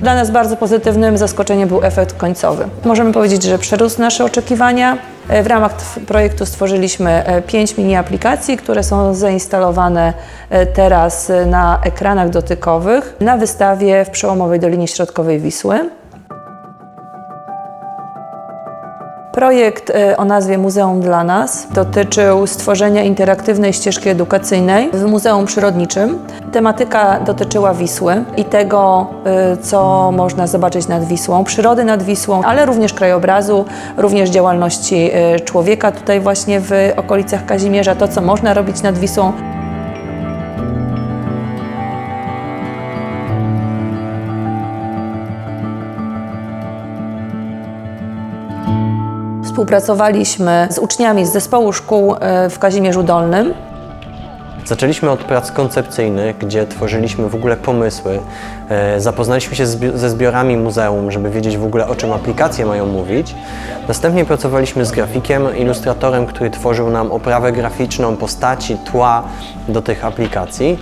Dla nas bardzo pozytywnym zaskoczeniem był efekt końcowy. Możemy powiedzieć, że przerósł nasze oczekiwania. E, W ramach projektu stworzyliśmy e, pięć mini aplikacji, które są zainstalowane e, teraz na ekranach dotykowych na wystawie w przełomowej Dolinie Środkowej Wisły. Projekt e, o nazwie Muzeum dla nas dotyczył stworzenia interaktywnej ścieżki edukacyjnej w Muzeum Przyrodniczym. Tematyka dotyczyła Wisły i tego, e, co można zobaczyć nad Wisłą, przyrody nad Wisłą, ale również krajobrazu, również działalności e, człowieka tutaj właśnie w okolicach Kazimierza, to co można robić nad Wisłą. Współpracowaliśmy z uczniami z zespołu szkół e, w Kazimierzu Dolnym. Zaczęliśmy od prac koncepcyjnych, gdzie tworzyliśmy w ogóle pomysły. E, Zapoznaliśmy się ze zbiorami muzeum, żeby wiedzieć w ogóle o czym aplikacje mają mówić. Następnie pracowaliśmy z grafikiem, ilustratorem, który tworzył nam oprawę graficzną, postaci, tła do tych aplikacji.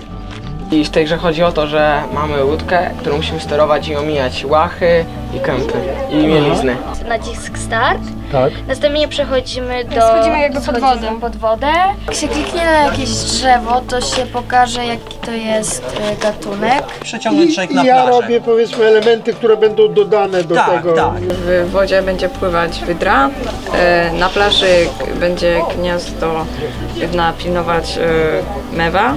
I w tej grze chodzi o to, że mamy łódkę, którą musimy sterować i omijać łachy i kępy i mielizny. nacisk start. Tak. Następnie przechodzimy do. Schodzimy jakby pod schodzimy wodę. pod wodę. Jak się kliknie na jakieś drzewo, to się pokaże jaki to jest e, gatunek. Przeciągnąć człowiek na I ja plażę. robię powiedzmy elementy, które będą dodane do Tak, tego. tak. W wodzie będzie pływać wydra, e, na plaży będzie gniazdo jedna pilnować e, mewa.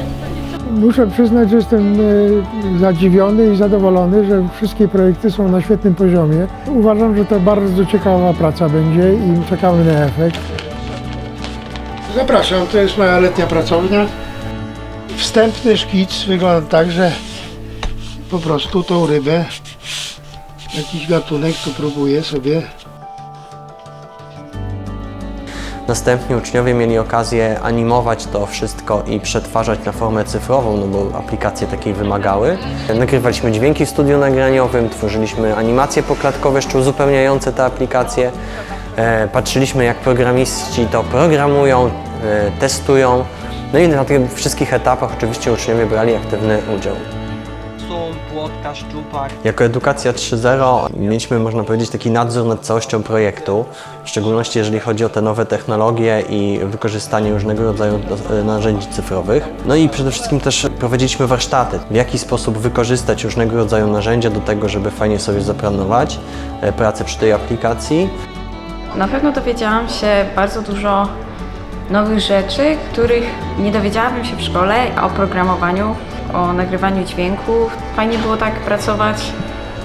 Muszę przyznać, że jestem e, zadziwiony i zadowolony, że wszystkie projekty są na świetnym poziomie. Uważam, że to bardzo ciekawa praca będzie i czekamy na efekt. Zapraszam, to jest moja letnia pracownia. Wstępny szkic wygląda tak, że po prostu tą rybę, jakiś gatunek, tu próbuję sobie Następnie uczniowie mieli okazję animować to wszystko i przetwarzać na formę cyfrową, no bo aplikacje takiej wymagały. Nagrywaliśmy dźwięki w studiu nagraniowym, tworzyliśmy animacje poklatkowe jeszcze uzupełniające te aplikacje. E, Patrzyliśmy jak programiści to programują, e, testują. No i na tych wszystkich etapach oczywiście uczniowie brali aktywny udział. Płotka, szczupak. Jako Edukacja 3.0 mieliśmy, można powiedzieć, taki nadzór nad całością projektu, w szczególności jeżeli chodzi o te nowe technologie i wykorzystanie różnego rodzaju do- narzędzi cyfrowych. No i przede wszystkim też prowadziliśmy warsztaty, w jaki sposób wykorzystać różnego rodzaju narzędzia do tego, żeby fajnie sobie zaplanować e, pracę przy tej aplikacji. Na pewno dowiedziałam się bardzo dużo nowych rzeczy, których nie dowiedziałabym się w szkole o programowaniu, o nagrywaniu dźwięków. Fajnie było tak pracować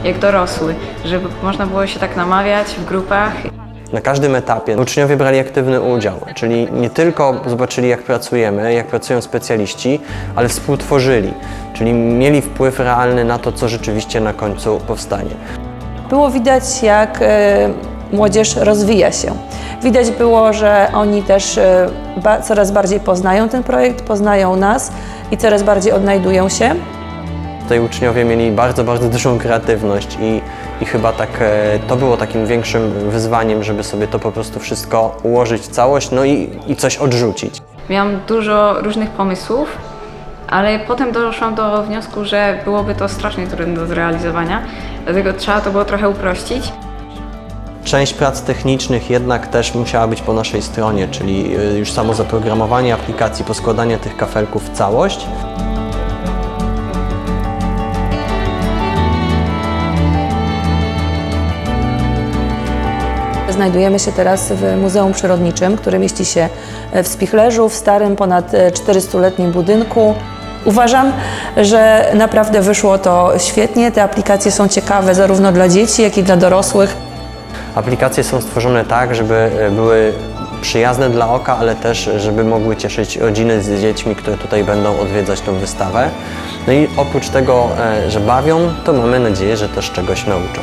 jak dorosły, żeby można było się tak namawiać w grupach Na każdym etapie uczniowie brali aktywny udział, czyli nie tylko zobaczyli, jak pracujemy, jak pracują specjaliści, ale współtworzyli, czyli mieli wpływ realny na to, co rzeczywiście na końcu powstanie. Było widać, jak e, młodzież rozwija się. Widać było, że oni też e, ba- coraz bardziej poznają ten projekt, poznają nas i coraz bardziej odnajdują się. Tutaj uczniowie mieli bardzo, bardzo dużą kreatywność i, i chyba tak e, to było takim większym wyzwaniem, żeby sobie to po prostu wszystko ułożyć w całość, no i, i coś odrzucić. Miałam dużo różnych pomysłów, ale potem doszłam do wniosku, że byłoby to strasznie trudne do zrealizowania, dlatego trzeba to było trochę uprościć. Część prac technicznych jednak też musiała być po naszej stronie, czyli e, już samo zaprogramowanie aplikacji, poskładanie tych kafelków w całość. Znajdujemy się teraz w Muzeum Przyrodniczym, które mieści się w Spichlerzu, w starym, ponad e, 400-letnim budynku. Uważam, że naprawdę wyszło to świetnie. Te aplikacje są ciekawe zarówno dla dzieci, jak i dla dorosłych. Aplikacje są stworzone tak, żeby e, były przyjazne dla oka, ale też żeby mogły cieszyć rodziny z dziećmi, które tutaj będą odwiedzać tą wystawę. No i oprócz tego, e, że bawią, to mamy nadzieję, że też czegoś nauczą.